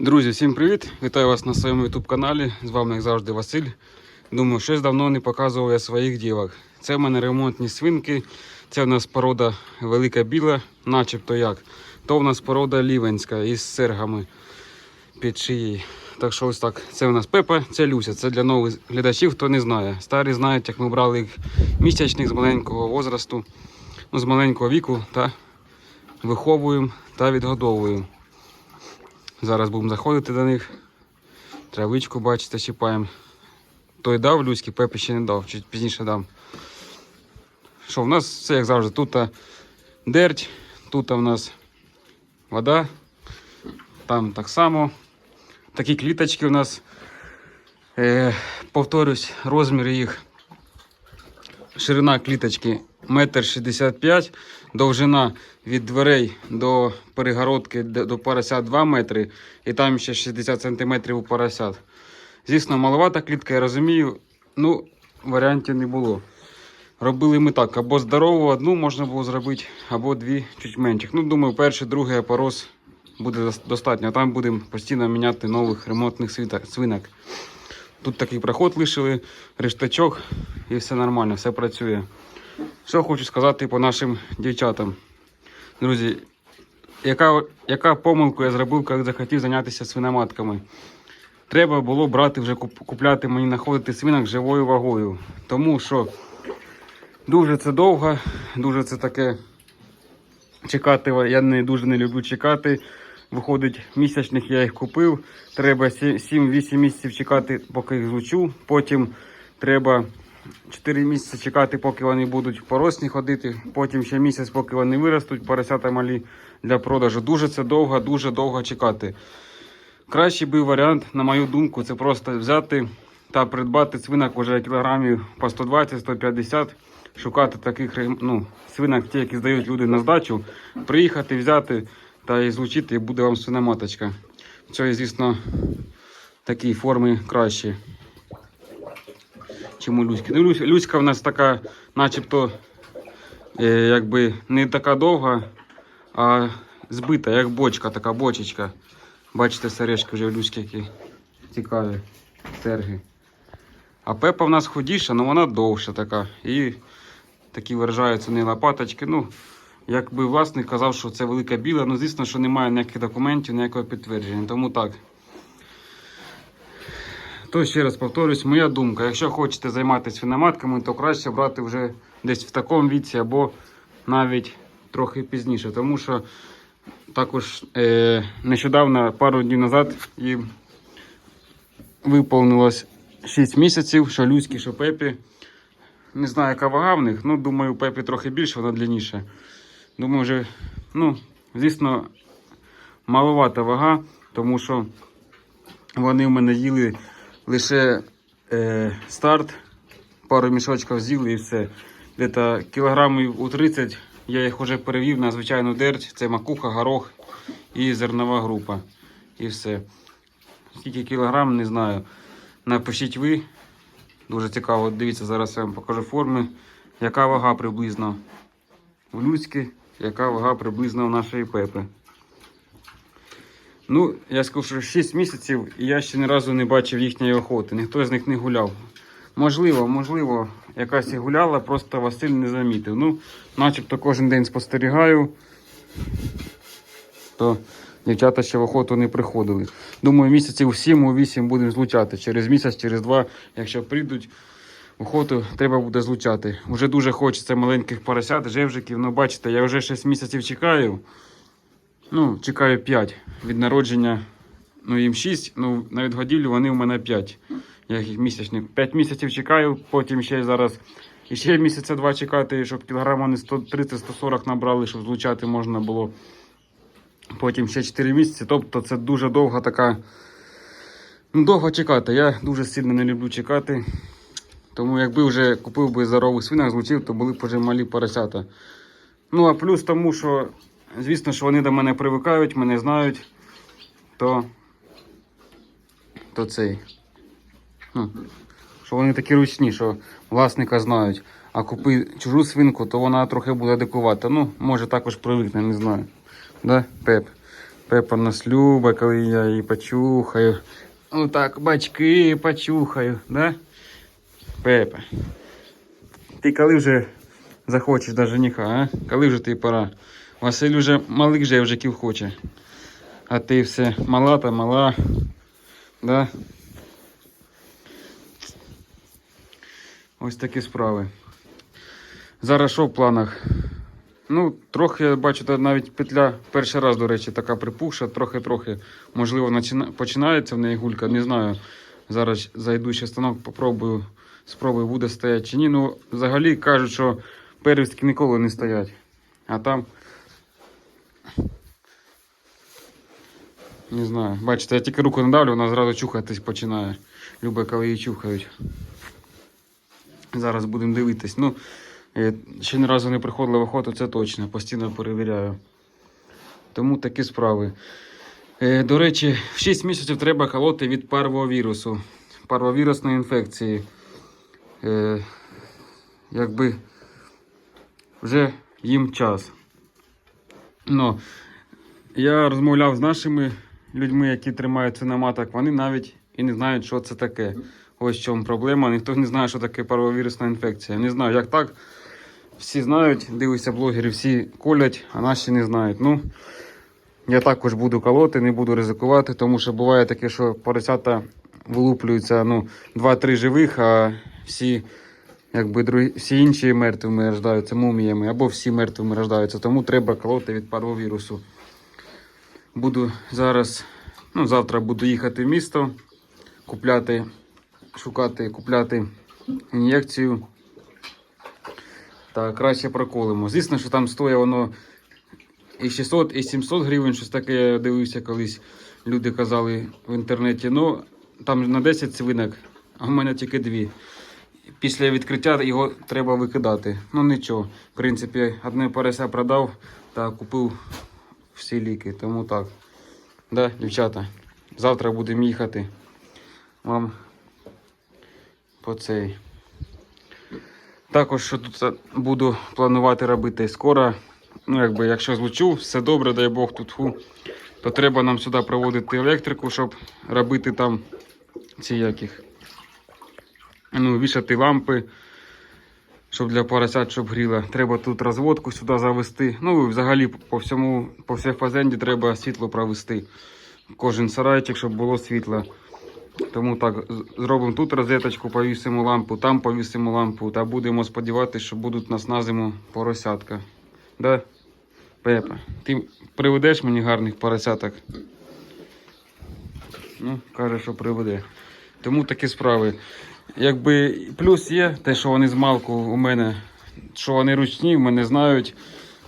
Друзі, всім привіт! Вітаю вас на своєму YouTube каналі. З вами, як завжди, Василь. Думаю, щось давно не показував я своїх дівок. Це в мене ремонтні свинки. Це в нас порода велика біла, начебто як. То в нас порода лівенська із сергами під шиєю. Так що ось так. Це у нас Пепа, це Люся. Це для нових глядачів, хто не знає. Старі знають, як ми брали їх місячних з маленького возрасту, ну, з маленького віку та виховуємо та відгодовуємо. Зараз будемо заходити до них. Травичку, бачите, чіпаємо. Той дав Люськи, Пепі ще не дав, чуть пізніше дам. Що, в нас все як завжди. Тут дерть, тут в нас вода, там так само. Такі кліточки у нас. Е, повторюсь, розміри їх. Ширина кліточки 1,65 м, довжина від дверей до перегородки до поросят 2 метри, і там ще 60 см у поросят. Звісно, маловата клітка, я розумію, ну, варіантів не було. Робили ми так, або здорову одну можна було зробити, або дві чуть менших. Ну, думаю, перший, другий опорос буде достатньо. Там будемо постійно міняти нових ремонтних свинок. Тут такий проход лишили, рештачок і все нормально, все працює. Що хочу сказати по нашим дівчатам. Друзі, яка, яка помилку я зробив, коли захотів зайнятися свиноматками? Треба було брати вже купляти мені знаходити свинок живою вагою. Тому що дуже це довго, дуже це таке чекати. Я не дуже не люблю чекати. Виходить, місячних я їх купив. Треба 7-8 місяців чекати, поки їх злучу. Потім треба 4 місяці чекати, поки вони будуть поросні ходити. Потім ще місяць, поки вони виростуть, поросята малі для продажу. Дуже це довго, дуже довго чекати. Кращий би варіант, на мою думку, це просто взяти та придбати свинок вже кілограмів по 120-150, шукати таких ну, свинок, ті, які здають люди на здачу, приїхати, взяти та і злучити, і буде вам свиноматочка. Це, звісно, такі форми кращі. Чим у Люськи. Ну, Люська в нас така, начебто, е, якби не така довга, а збита, як бочка, така бочечка. Бачите, сережки вже в Люськи які цікаві серги. А Пепа в нас худіша, але вона довша така. І такі виражаються не лопаточки. Ну, якби власник казав, що це велика біла, ну звісно, що немає ніяких документів, ніякого підтвердження. Тому так. То ще раз повторюсь, моя думка. Якщо хочете займатися свиноматками, то краще брати вже десь в такому віці або навіть трохи пізніше. Тому що також е, нещодавно, пару днів назад, їм виповнилось 6 місяців, що Люські, що Пепі. Не знаю, яка вага в них. Ну, думаю, Пепі трохи більше, вона длинніша. Думаю, вже, ну, звісно, маловата вага, тому що вони в мене їли лише е, старт, пару мішочків з'їли і все. Десь кілограмів у 30 я їх вже перевів на звичайну дерть. Це макуха, горох і зернова група. І все. Скільки кілограм, не знаю. Напишіть ви. Дуже цікаво, дивіться, зараз я вам покажу форми. Яка вага приблизно в людськи, яка вага приблизно в нашої пепи. Ну, я скажу, що 6 місяців і я ще ні разу не бачив їхньої охоти. Ніхто з них не гуляв. Можливо, можливо, якась і гуляла, просто Василь не замітив. Ну, начебто кожен день спостерігаю, то дівчата ще в охоту не приходили. Думаю, місяців 7-8 будемо злучати. Через місяць, через два, якщо прийдуть охоту, треба буде злучати. Уже дуже хочеться маленьких поросят, жевжиків. Ну, бачите, я вже 6 місяців чекаю. Ну, чекаю 5 від народження. Ну, їм 6, ну, на відгодівлю вони у мене 5. Я їх місячних. 5 місяців чекаю, потім ще зараз і ще місяця два чекати, щоб кілограм вони 130-140 набрали, щоб злучати можна було. Потім ще 4 місяці. Тобто це дуже довга така. Ну, довго чекати. Я дуже сильно не люблю чекати. Тому якби вже купив би здорових свинок, злучив, то були б вже малі поросята. Ну, а плюс тому, що, звісно, що вони до мене привикають, мене знають, то, то цей. Ну, що вони такі ручні, що власника знають. А купи чужу свинку, то вона трохи буде дикувата. Ну, може також привикне, не знаю. Да, Пеп? Пепа нас любить, коли я її почухаю. Ну так, бачки почухаю, да? Пепа. Ти коли вже захочеш до жениха, а? Коли вже ти пора? Василь уже вже ків хоче. А ти все мала та мала. Да? Ось такі справи. Зараз що в планах? Ну, трохи я бачу, навіть петля перший раз, до речі, така припухша, трохи-трохи. Можливо, починається в неї гулька, не знаю. Зараз зайду станок, попробую, спробую, буде стояти чи ні. Ну, взагалі кажуть, що первістки ніколи не стоять. А там. Не знаю. Бачите, я тільки руку надавлю, вона зразу чухатись починає. Любить, коли її чухають. Зараз будемо дивитись. Ну, е, ще ні разу не приходила в охоту, це точно. Постійно перевіряю. Тому такі справи. Е, До речі, в 6 місяців треба колоти від парвовірусу. Парвовірусної інфекції. Е, Якби вже їм час. Ну, я розмовляв з нашими людьми, які тримають свиноматок, вони навіть і не знають, що це таке. Ось в чому проблема. Ніхто не знає, що таке паровірусна інфекція. Не знаю, як так. Всі знають, дивлюся блогери, всі колять, а наші не знають. Ну, я також буду колоти, не буду ризикувати, тому що буває таке, що поросята вилуплюються ну, 2-3 живих, а всі, якби, другі, всі інші мертвими рождаються муміями, або всі мертвими рождаються. Тому треба колоти від парвовірусу. Буду зараз, ну, завтра буду їхати в місто, купляти, шукати, купляти ін'єкцію. Та краще проколимо. Звісно, що там стоїть воно і 600, і 700 гривень, щось таке я дивився колись. Люди казали в інтернеті. Ну, там на 10 свинок, а в мене тільки дві. Після відкриття його треба викидати. Ну нічого. В принципі, одне порося продав та купив всі ліки. Тому так. Да, дівчата, завтра будемо їхати. Вам по цей. Також що тут буду планувати робити скоро. Ну, якби, якщо злучу, все добре, дай Бог тут фу, то треба нам сюди проводити електрику, щоб робити там ці яких. Ну, вішати лампи, щоб для поросят, щоб гріло. Треба тут розводку сюди завести. Ну, і взагалі по всьому, по всій фазенді треба світло провести. Кожен сарайчик, щоб було світло. Тому так, зробимо тут розеточку, повісимо лампу, там повісимо лампу, та будемо сподіватися, що будуть нас на зиму поросятка. Да? Пепа, ти приведеш мені гарних поросяток? Ну, каже, що приведе. Тому такі справи. Якби плюс є те, що вони з малку у мене, що вони ручні, мене знають.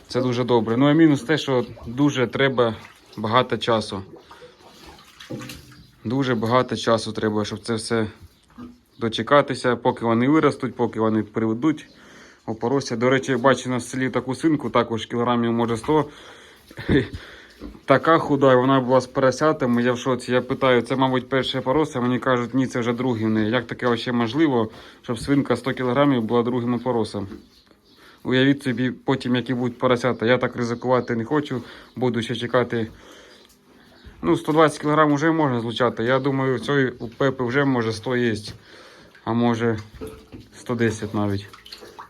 Це дуже добре. Ну а мінус те, що дуже треба багато часу. Дуже багато часу треба, щоб це все дочекатися, поки вони виростуть, поки вони приведуть опорося. До речі, бачу на селі таку свинку, також кілограмів може 100. Така худа, вона була з поросятами. Я в шоці. Я питаю, це, мабуть, перше порося. Мені кажуть, ні, це вже другий в неї. Як таке вообще можливо, щоб свинка 100 кілограмів була другим опоросом? Уявіть собі, потім які будуть поросята. Я так ризикувати не хочу, буду ще чекати. Ну, 120 кг вже можна злучати. Я думаю, цієї у Пепи вже може 100 є. А може 110 навіть.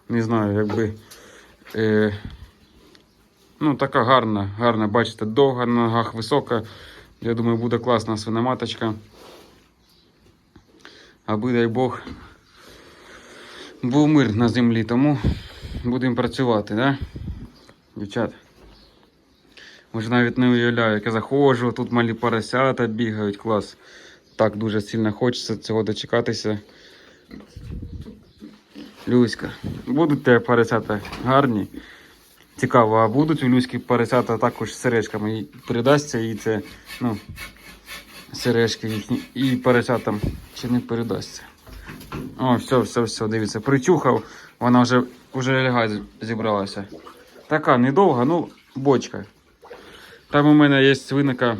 Не знаю, якби. Е, ну, така гарна, гарна, бачите, довга на ногах, висока. Я думаю, буде класна свиноматочка. Аби, дай Бог, був мир на землі, тому будемо працювати, да? Дівчата. Може навіть не уявляю, як я заходжу, тут малі поросята бігають, клас. Так дуже сильно хочеться цього дочекатися. Люська, будуть тебе поросята гарні. Цікаво, а будуть у Люськи поросята також сережками. І передасться їй це, ну, сережки їхні і поросятам чи не передасться. О, все, все, все, дивіться, причухав, вона вже, вже лягати зібралася. Така недовга, ну, бочка. Там у мене є свинка,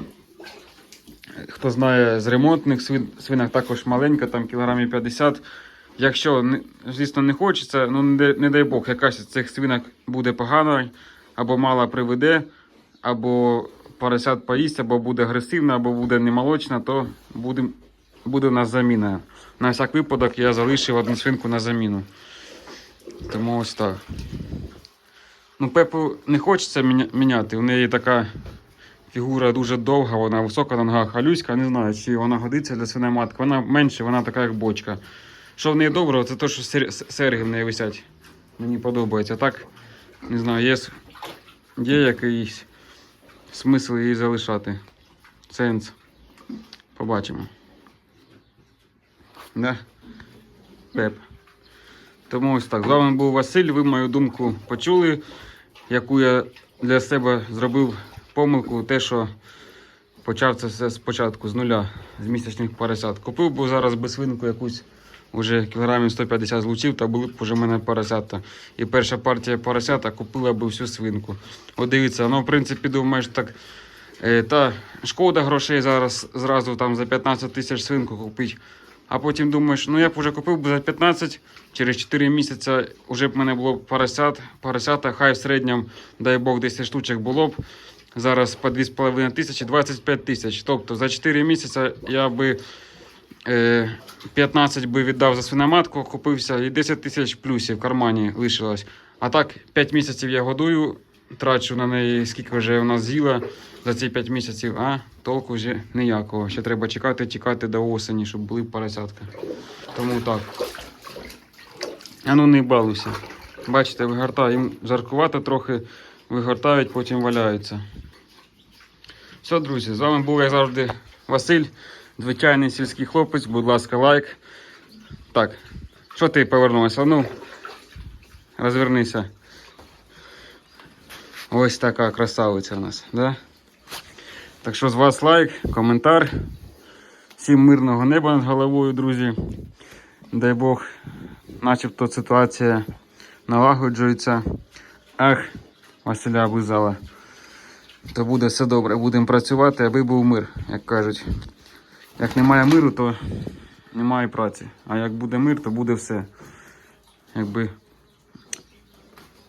хто знає, з ремонтних свин, свинок також маленька, там кілограмів 50. Якщо, звісно, не хочеться, ну не, не дай Бог, якась з цих свинок буде погана, або мала приведе, або поросят поїсть, або буде агресивна, або буде немолочна, то буде, буде у нас заміна. На всяк випадок я залишив одну свинку на заміну. Тому ось так. Ну, Пепу не хочеться міняти. У неї така фігура дуже довга, вона висока на ногах, а Люська, не знаю, чи вона годиться для свиней матки. Вона менше, вона така, як бочка. Що в неї доброго, це те, що серги в неї висять. Мені подобається. Так, не знаю, є, є якийсь смисл її залишати. Сенс. Побачимо. Да? Пеп. Тому ось так. З вами був Василь. Ви мою думку почули, яку я для себе зробив помилку, те, що почав це все спочатку з нуля, з місячних поросят. Купив би зараз би свинку якусь вже кілограмів 150 злучив, та були б уже в мене поросята. І перша партія поросята купила б всю свинку. От дивіться, ну в принципі, думаєш так. Е, та шкода грошей зараз зразу там за 15 тисяч свинку купити. А потім думаєш, ну я б вже купив би за 15, через 4 місяці вже б мене було поросят, поросята, хай в середньому, дай Бог, 10 штучок було б. Зараз по 2,5 тисячі, 25 тисяч. Тобто за 4 місяці я би 15 би віддав за свиноматку, купився і 10 тисяч плюсів в кармані лишилось. А так, 5 місяців я годую, трачу на неї, скільки вже вона з'їла за ці 5 місяців, а толку вже ніякого. Ще треба чекати, чекати до осені, щоб були поросятка. Тому так. А ну не балуйся. Бачите, вигортаю. Їм жаркувато трохи, вигортають, потім валяються. Все, друзі, з вами був, як завжди, Василь, звичайний сільський хлопець. Будь ласка, лайк. Так, що ти повернулася? Ну, розвернися. Ось така красавиця у нас, да? Так що з вас лайк, коментар. Всім мирного неба над головою, друзі. Дай Бог, начебто ситуація налагоджується. Ах, Василя облизала. То буде все добре, будемо працювати, аби був мир, як кажуть. Як немає миру, то немає праці. А як буде мир, то буде все. Якби.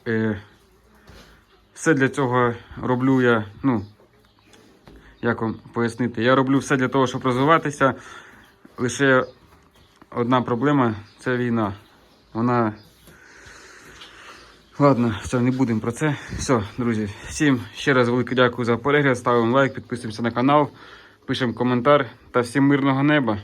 Е, все для цього роблю я, ну, як вам пояснити, я роблю все для того, щоб розвиватися. Лише одна проблема це війна. Вона. Ладно, все, не будемо про це. Все, друзі, всім ще раз велике дякую за перегляд. Ставимо лайк, підписуємося на канал, пишемо коментар та всім мирного неба.